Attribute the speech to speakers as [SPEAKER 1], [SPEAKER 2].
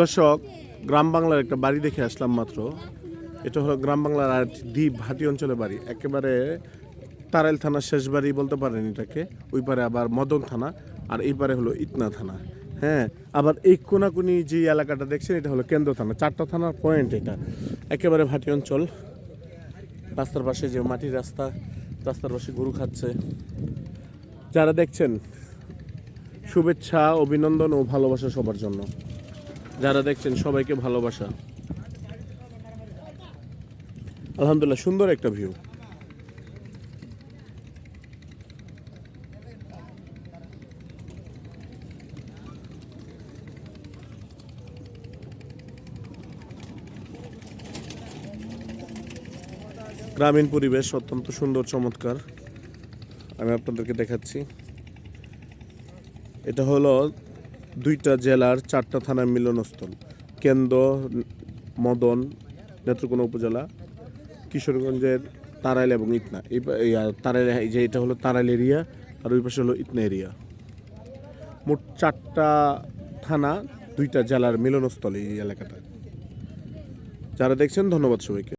[SPEAKER 1] দর্শক, গ্রাম বাংলার একটা বাড়ি দেখে আসলাম মাত্র। এটা হলো গ্রাম বাংলার আর দ্বীপ হাটি অঞ্চলের বাড়ি। একেবারে তারাইল থানার শেষ বাড়ি বলতে পারেন এটাকে। ওই পারে আবার মদন থানা, আর এই পারে হলো ইতনা থানা। হ্যাঁ আবার এই কোনাকুনি যে এলাকাটা দেখছেন, এটা হলো কেন্দ্র থানা, চারটা থানার পয়েন্ট এটা। একেবারে ভাটি অঞ্চল। রাস্তার পাশে যে মাটির রাস্তা, রাস্তার পাশে গরু খাচ্ছে। যারা দেখছেন, শুভেচ্ছা, অভিনন্দন ও ভালোবাসা সবার জন্য। যারা দেখছেন সবাইকে ভালোবাসা। আলহামদুলিল্লাহ, সুন্দর একটা ভিউ গ্রামীণ পরিবেশ অত্যন্ত সুন্দর, চমৎকার। আমি আপনাদেরকে দেখাচ্ছি। এটা হলো দুইটা জেলার চারটা থানার মিলনস্থল। কেন্দ্র, মদন, নেত্রকোনা উপজেলা, কিশোরগঞ্জের তারাইল এবং ইতনা। এই তারাইল যে এটা হলো তারাইল এরিয়া, আর ওই পাশে হলো ইতনা এরিয়া। মোট চারটা থানা, দুইটা জেলার মিলনস্থল এই এলাকাটা যারা দেখছেন, ধন্যবাদ সবাইকে।